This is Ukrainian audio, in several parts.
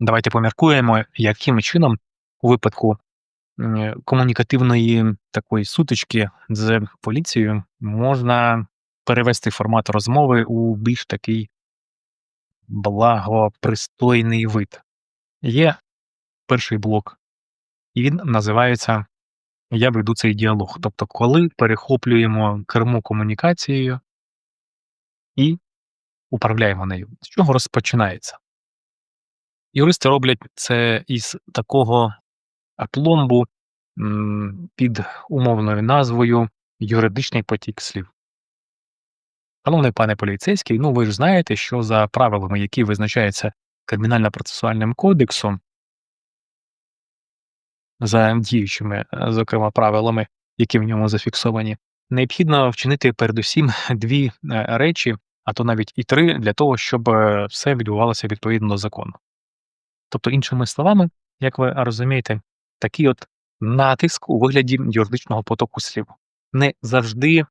Давайте поміркуємо, яким чином у випадку комунікативної такої сутички з поліцією можна перевести формат розмови у більш такий благопристойний вид. Є перший блок, і він називається Я веду цей діалог. Тобто, коли перехоплюємо керму комунікацією і управляємо нею. З чого розпочинається? Юристи роблять це із такого апломбу під умовною назвою юридичний потік слів. Шановний пане поліцейський, ну ви ж знаєте, що за правилами, які визначаються Кримінально-процесуальним кодексом, за діючими, зокрема, правилами, які в ньому зафіксовані, необхідно вчинити передусім дві е, речі, а то навіть і три, для того, щоб е, все відбувалося відповідно до закону. Тобто, іншими словами, як ви розумієте, такий от натиск у вигляді юридичного потоку слів. Не завжди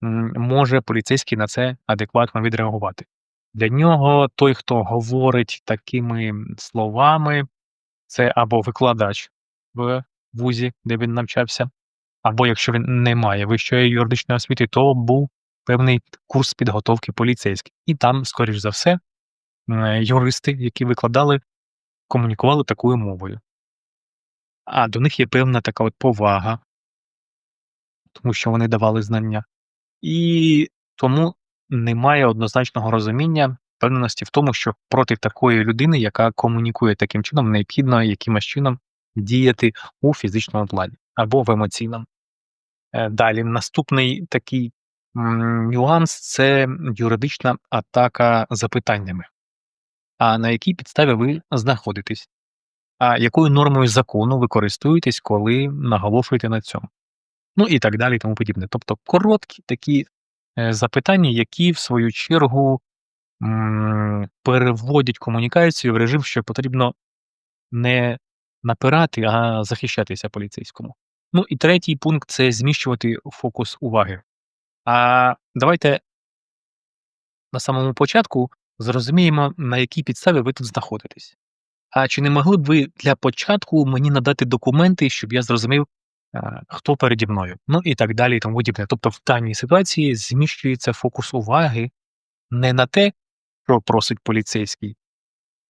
може поліцейський на це адекватно відреагувати. Для нього той, хто говорить такими словами, це або викладач в вузі, де він навчався, або якщо він не має вищої юридичної освіти, то був певний курс підготовки поліцейських. І там, скоріш за все, юристи, які викладали, комунікували такою мовою. А до них є певна така от повага, тому що вони давали знання. І тому немає однозначного розуміння, впевненості в тому, що проти такої людини, яка комунікує таким чином, необхідно якимось чином діяти у фізичному плані або в емоційному. Е, Далі, наступний такий нюанс це юридична атака запитаннями. А на якій підставі ви знаходитесь? А якою нормою закону ви користуєтесь, коли наголошуєте на цьому? Ну і так далі, тому подібне. Тобто короткі такі е, запитання, які в свою чергу м, переводять комунікацію в режим, що потрібно не напирати, а захищатися поліцейському. Ну і третій пункт це зміщувати фокус уваги. А давайте на самому початку зрозуміємо, на якій підставі ви тут знаходитесь. А чи не могли б ви для початку мені надати документи, щоб я зрозумів, хто переді мною? Ну і так далі, і тому подібне. Тобто в даній ситуації зміщується фокус уваги не на те, що просить поліцейський,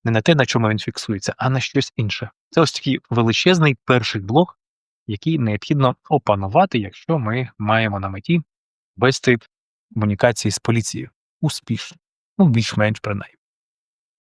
не на те, на чому він фіксується, а на щось інше. Це ось такий величезний перший блок, який необхідно опанувати, якщо ми маємо на меті вести комунікації з поліцією успішно, um bicho menos para Ney.